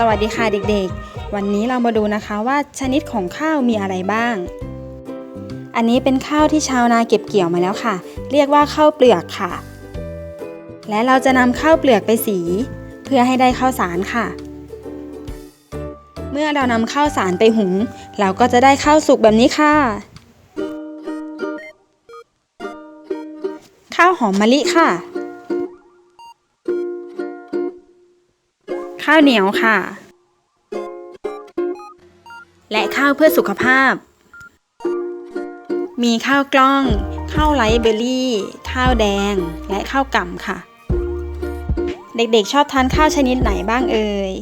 สวัสดีค่ะเด็กๆ วันนี้เรามาดูนะคะว่าชนิดของข้าวมีอะไรบ้าง อันนี้เป็นข้าวที่ชาวนาเก็บเกี่ยวมาแล้วค่ะ เรียกว่าข้าวเปลือกค่ะ และเราจะนำข้าวเปลือกไปสี เพื่อให้ได้ข้าวสารค่ะ เมื่อเรานำข้าวสารไปหุง เราก็จะได้ข้าวสุกแบบนี้ค่ะ ข้าวหอมมะลิค่ะ ข้าวเหนียวค่ะ และข้าวเพื่อสุขภาพ มีข้าวกล้อง ข้าวไรเบอร์รี่ ข้าวแดง และข้าวก่ำค่ะ เด็กๆชอบทานข้าวชนิดไหนบ้างเอ่ย